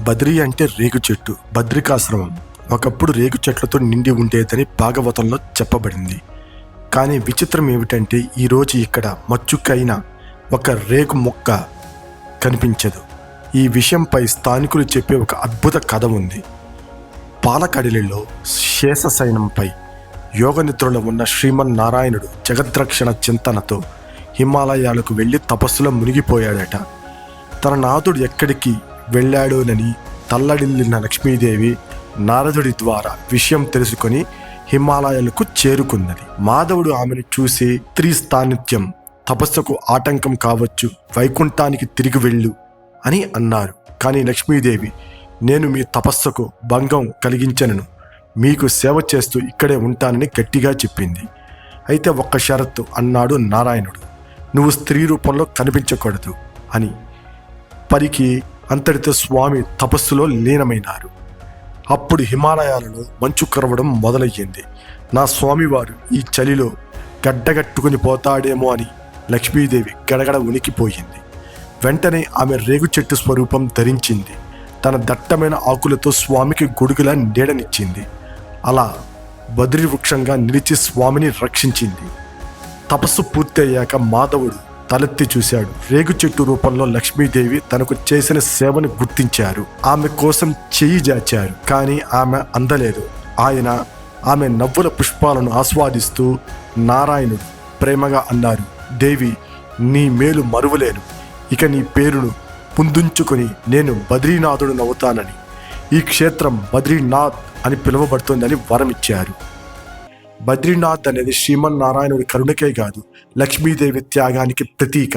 బద్రి అంటే రేగు చెట్టు బద్రికాశ్రమం. ఒకప్పుడు రేగు చెట్లతో నిండి ఉండేదని భాగవతంలో చెప్పబడింది. కానీ విచిత్రం ఏమిటంటే ఈరోజు ఇక్కడ మచ్చుకైన ఒక రేగు మొక్క కనిపించదు. ఈ విషయంపై స్థానికులు చెప్పే ఒక అద్భుత కథ ఉంది. పాలకడిలిలో శేషశయనంపై యోగనిద్రలో ఉన్న శ్రీమన్నారాయణుడు జగద్రక్షణ చింతనతో హిమాలయాలకు వెళ్ళి తపస్సులో మునిగిపోయాడట. తన నాథుడు ఎక్కడికి వెళ్ళాడోనని తల్లడిల్లిన లక్ష్మీదేవి నారదుడి ద్వారా విషయం తెలుసుకొని హిమాలయాలకు చేరుకున్నది. మాధవుడు ఆమెను చూసి స్త్రీ స్థానిత్యం తపస్సుకు ఆటంకం కావచ్చు వైకుంఠానికి తిరిగి వెళ్ళు అని అన్నారు. కానీ లక్ష్మీదేవి నేను మీ తపస్సుకు భంగం కలిగించనను. మీకు సేవ చేస్తూ ఇక్కడే ఉంటానని గట్టిగా చెప్పింది. అయితే ఒక్క షరత్తు అన్నాడు నారాయణుడు. నువ్వు స్త్రీ రూపంలో కనిపించకూడదు అని. పరికి అంతటితో స్వామి తపస్సులో లీనమైనారు. అప్పుడు హిమాలయాలలో మంచు కరవడం మొదలయ్యింది. నా స్వామివారు ఈ చలిలో గడ్డగట్టుకుని పోతాడేమో అని లక్ష్మీదేవి గడగడ ఉనికిపోయింది. వెంటనే ఆమె రేగు చెట్టు స్వరూపం ధరించింది. తన దట్టమైన ఆకులతో స్వామికి గొడుగులా నీడనిచ్చింది. అలా బద్రి వృక్షంగా నిలిచి స్వామిని రక్షించింది. తపస్సు పూర్తయ్యాక మాధవుడు తలెత్తి చూశాడు. రేగు చెట్టు రూపంలో లక్ష్మీదేవి తనకు చేసిన సేవను గుర్తించారు. ఆమె కోసం చెయ్యి జాచారు కానీ ఆమె అందలేదు. ఆయన ఆమె నవ్వుల పుష్పాలను ఆస్వాదిస్తూ నారాయణుడు ప్రేమగా అన్నారు. దేవి నీ మేలు మరువలేను. ఇక నీ పేరును పుందుంచుకొని నేను బద్రీనాథుడు నవ్వుతానని ఈ క్షేత్రం బద్రీనాథ్ అని పిలువబడుతోందని వరమిచ్చారు. బద్రీనాథ్ అనేది శ్రీమన్నారాయణుడి కరుణకే కాదు లక్ష్మీదేవి త్యాగానికి ప్రతీక.